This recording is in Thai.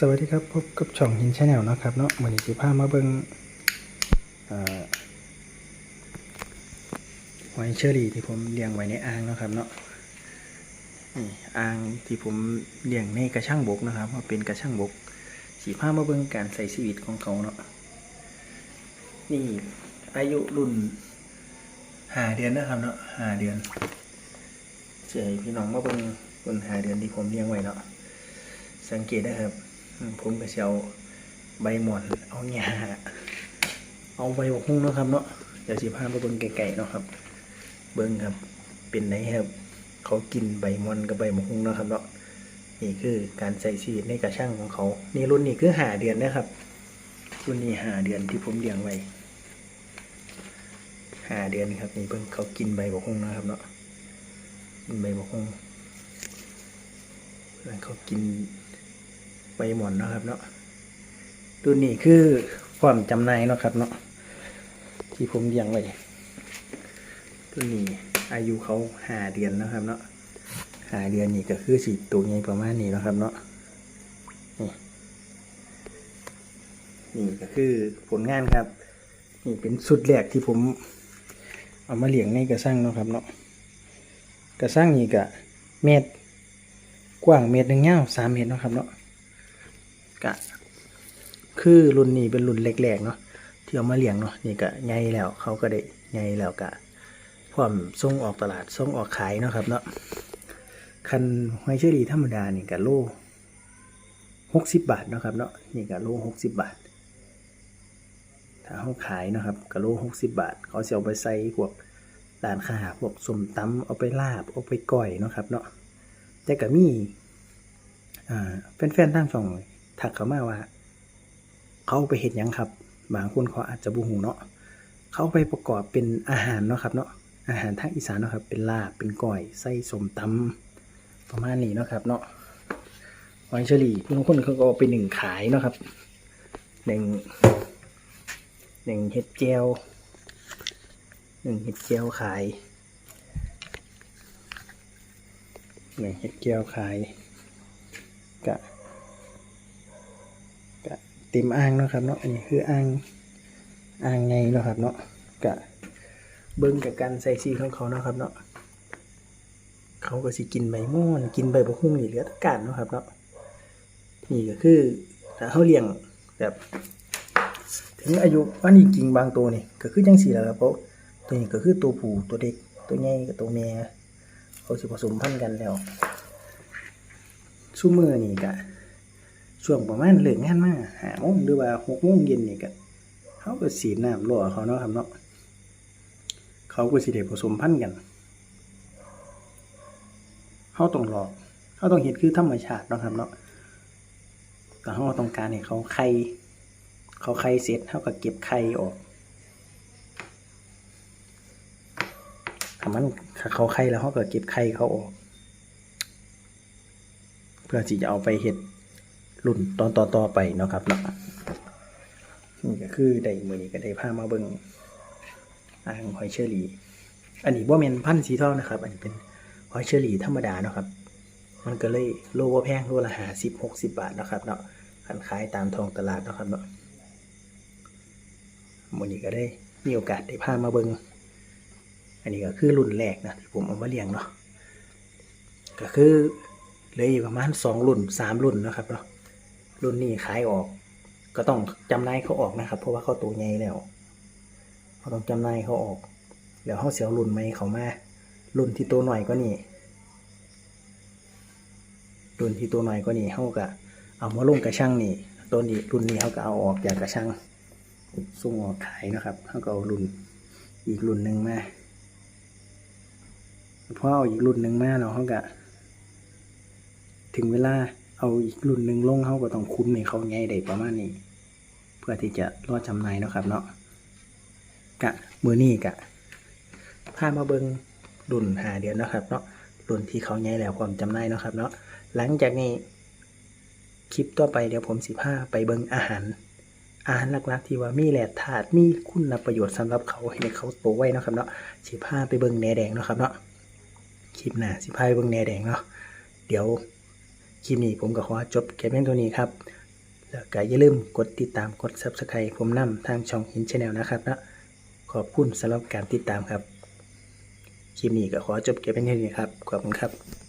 สวัสดีครับพบกับช่องหินชาแนลนะครับเนาะวันนี้สิพามาเบิ่งเอ่อหอยเชอรี่ที่ผมเลี้ยงไว้ในอ่างนะครับเนาะนี่อ่างที่ผมเลี้ยงในกระช่างบกนะครับว่าเป็นกระช่างบกสีพามาเบิ่งการใส่ชีวิตของเขาเนาะนี่อายุรุ่นหาเดือนนะครับเนาะหาเดือนเจ๊พี่น้องมาเบิ่งรุ่นหาเดือนที่ผมเลี้ยงไว้เนาะสังเกตนะครับ ผมก็จะเอาใบหมอน เอาหญ้าเอาใบบกฮุ้งเนาะครับเนาะเดี๋ยวสิพาไปเบิ่งไก่ๆเนาะครับ เบิ่งครับ เป็นไหนครับ เขากินใบหมอนกับใบบกฮุ้งเนาะครับเนาะนี่คือการใส่ชีวิตในกระช่างของเขา นี่รุ่นนี้คือหาเดือนนะครับ รุ่นนี้หาเดือนที่ผมเลี้ยงไว้หาเดือนครับนี่เบิ่งเขากินใบบกฮุ้งนะครับเนาะกินใบบกฮุ้งแล้วเขากิน ใบหมอนนะครับเนาะตัวนี้คือความจำนายเนาะครับเนาะที่ผมเลี้ยงไว้ตัวนี้อายุเขาห้าเดือนนะครับเนาะห้าเดือนนี่ก็คือสีตัวใหญ่ประมาณนี้นะครับเนาะนี่นี่ก็คือผลงานครับ นี่เป็นสุดแรกที่ผมเอามาเลี้ยงในกระสังเนาะครับเนาะกระสังนี่ก็เมตรกว้างเมตรหนึ่งยาวสามเมตรเนาะครับเนาะ กะคือรุ่นนี้เป็นรุ่นแรกๆเนาะที่เอามาเลี้ยงเนาะนี่ก็ใหญ่แล้วเขาก็ได้ใหญ่แล้วกะพร้อมส่งออกตลาดส่งออกขายเนาะครับเนาะคันหอยเชอรี่ธรรมดานี่ก็โลหกสิบบาทเนาะครับเนาะนี่ก็โลหกสิบบาท ถ้าเขาขายเนาะครับก็โลหกสิบบาท เขาจะเอาไปใส่พวกร้านค้าพวกสมตำเอาไปลาบเอาไปก้อยเนาะครับเนาะแต่ก็มีอ่าแฟนๆตั้งช่อง ถักเขามาว่า เขาไปเห็นยังครับบางคนเขาอาจจะบูหูเนาะเขาไปประกอบเป็นอาหารเนาะครับเนาะอาหารทางอีสานเนาะครับ เป็นลาบเป็นก้อยไส้สมตำประมาณนี้เนาะครับ เนาะหอยเชอรี่บางคนเขาก็เอาไปหนึ่งขายเนาะครับหนึ่งหนึ่งเห็ดเจียวหนึ่งเห็ดเจียวขายหนึ่งเห็ดเจียวขายกะ เต็มอ่างเนาะครับเนาะอันนี้คืออ่างอ่างไงเนาะครับเนาะกะเบิ้งกับการใส่ซีของเขาเนาะครับเนาะเขาก็สิกินใบม่อนกินใบบกหุ่งนี่เหลือตะการเนาะครับเนาะนี่ก็คือถ้าเขาเลี้ยงแบบถึงอายุว่านี่กิ่งบางตัวนี่ก็คือจังสีแหละครับเพราะตัวนี้ก็คือตัวผู้ตัวเด็กตัวใหญ่กับตัวแม่เขาสิผสมพันธุ์กันแล้วชั่วมือนี่กะ ช่วงประมาณเลิกงานมาหาโมงหรือว่าหกโมงเย็นนี่กะเขาก็สีน้ำรอเขาเนาะครับเนาะเขาก็สิได้ผสมพันธุ์กันเขาต้องรอเขาต้องเห็นคือธรรมชาติเนาะครับเนาะแต่เขาต้องการให้เขาไข่เขาไข่เสร็จเขาก็เก็บไข่ออกถ้ามันถ้าเขาไข่แล้วเขาก็เก็บไข่เขาออก เพื่อที่จะเอาไปเห็ด รุ่นตอนต่อไปเนาะครับเนาะนี่ก็คือได้มือนี้ก็ได้พามาเบิ่งอ่างหอยเชอรี่ อันนี้ว่าเมนพันธุ์สีทองนะครับ อันนี้เป็นหอยเชอรี่ธรรมดาเนาะครับ มันก็เลยโลว่าแพงโลละหาสิบหกสิบบาทเนาะครับเนาะคันขายตามท้องตลาดนะครับเนาะมือนี้ก็ได้มีโอกาสได้พามาเบิ่งอันนี้ก็คือรุ่นแรกนะที่ผมเอามาเลี้ยงเนาะก็คือเลยประมาณสองรุ่นสามรุ่นนะครับเนาะ รุ่นนี้ขายออก ก็ต้องจำนายเขาออกนะครับ เพราะว่าเขาตัวใหญ่แล้วเขาต้องจำนายเขาออกแล้วเขาเสียวรุ่นใหม่เขามารุ่นที่ตัวหน่อยก็นี่รุ่นที่ตัวหน่อยก็นี่เขาก็เอามาลงกระช่างนี่ตัวนี้รุ่นนี้เขาก็เอาออกจากกระช่างส่งออกขายนะครับเขาก็เอารุ่นอีกรุ่นหนึ่งมาพอเอาอีกรุ่นหนึ่งมาแล้วเขาก็ถึงเวลา เอาอีกรุ่นหนึ่งลงเขาก็ต้องคุ้มในเขาใหญ่ได้ประมาณนี้ เพื่อที่จะรอดจำนายนะครับเนาะกะมือนี่กะพามาเบิงรุ่นหาเดือนนะครับเนาะรุ่นที่เขาใหญ่แล้วความจำนายนะครับเนาะหลังจากนี้คลิปต่อไปเดี๋ยวผมสิพาไปเบิงอาหารอาหารหลักๆ ที่ว่ามีแหล่ธาตุมีคุณประโยชน์สำหรับเขาให้เขาโตไว้นะครับเนาะสิพาไปเบิงแหนแดงนะครับเนาะคลิปหน้าสิพาไปเบิงแหนแดงเนาะเดี๋ยว คลิปนี้ผมก็ขอจบแค่เพียงเท่านี้ครับ แล้วก็อย่าลืมกดติดตามกด Subscribe ผมนำทางช่องหินชาแนลนะครับนะขอบคุณสำหรับการติดตามครับ คลิปนี้ก็ขอจบเก็บเป็นเท่านี้ครับ ขอบคุณครับ